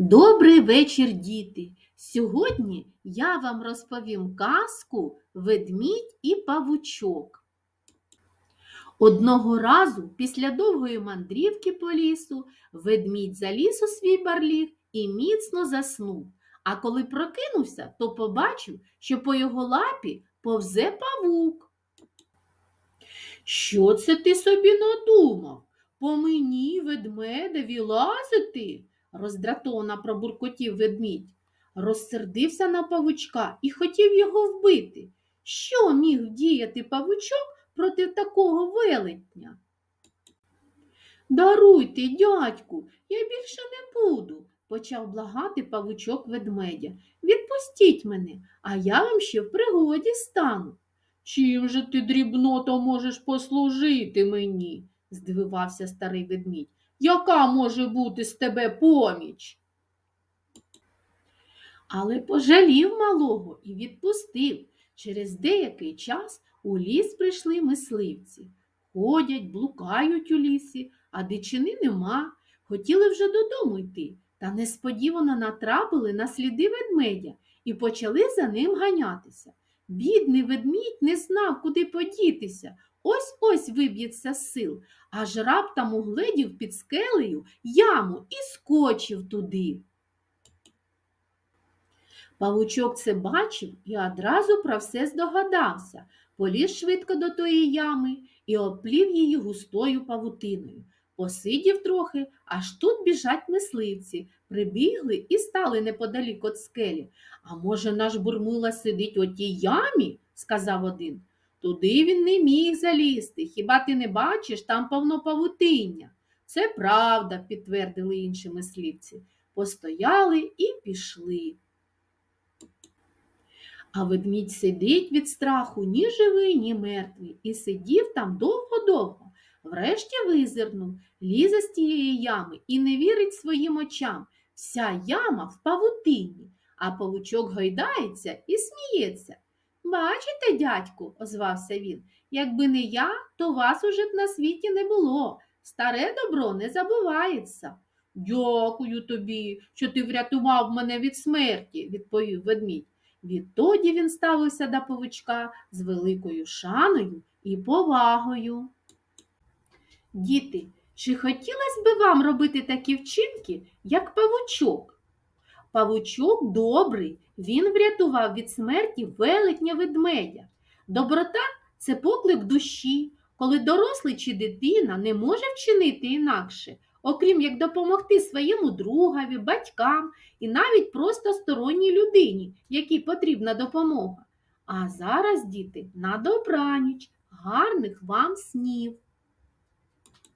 Добрий вечір, діти! Сьогодні я вам розповім казку Ведмідь і павучок. Одного разу після довгої мандрівки по лісу ведмідь заліз у свій барліг і міцно заснув. А коли прокинувся, то побачив, що по його лапі повзе павук. Що це ти собі надумав? По мені ведмедеві лазити? Роздратовано пробуркотів ведмідь. Розсердився на павучка і хотів його вбити. Що міг вдіяти павучок проти такого велетня? Даруйте, дядьку, я більше не буду, почав благати павучок ведмедя. Відпустіть мене, а я вам ще в пригоді стану. Чим же ти дрібното можеш послужити мені? здивувався старий ведмідь. Яка може бути з тебе поміч? Але пожалів малого і відпустив. Через деякий час у ліс прийшли мисливці. Ходять, блукають у лісі, а дичини нема. Хотіли вже додому йти, та несподівано натрапили на сліди ведмедя і почали за ним ганятися. Бідний ведмідь не знав, куди подітися. Ось ось виб'ється з сил, аж раптом угледів під скелею яму і скочив туди. Павучок це бачив і одразу про все здогадався, поліз швидко до тої ями і оплів її густою павутиною. Посидів трохи, аж тут біжать мисливці, прибігли і стали неподалік від скелі. А може, наш бурмила сидить у тій ямі? сказав один. Туди він не міг залізти. Хіба ти не бачиш, там повно павутиння. Це правда, підтвердили інші мисливці. Постояли і пішли. А ведмідь сидить від страху ні живий, ні мертвий, і сидів там довго-довго. Врешті визирнув, лізе з тієї ями і не вірить своїм очам. Вся яма в павутині, а павучок гойдається і сміється. Бачите, дядьку, озвався він, якби не я, то вас уже б на світі не було. Старе добро не забувається. Дякую тобі, що ти врятував мене від смерті, відповів ведмідь. Відтоді він ставився до павучка з великою шаною і повагою. Діти, чи хотілося б вам робити такі вчинки, як павучок? Павучок добрий, він врятував від смерті велетня ведмедя. Доброта це поклик душі, коли дорослий чи дитина не може вчинити інакше, окрім як допомогти своєму другові, батькам і навіть просто сторонній людині, якій потрібна допомога. А зараз, діти, на добраніч, гарних вам снів!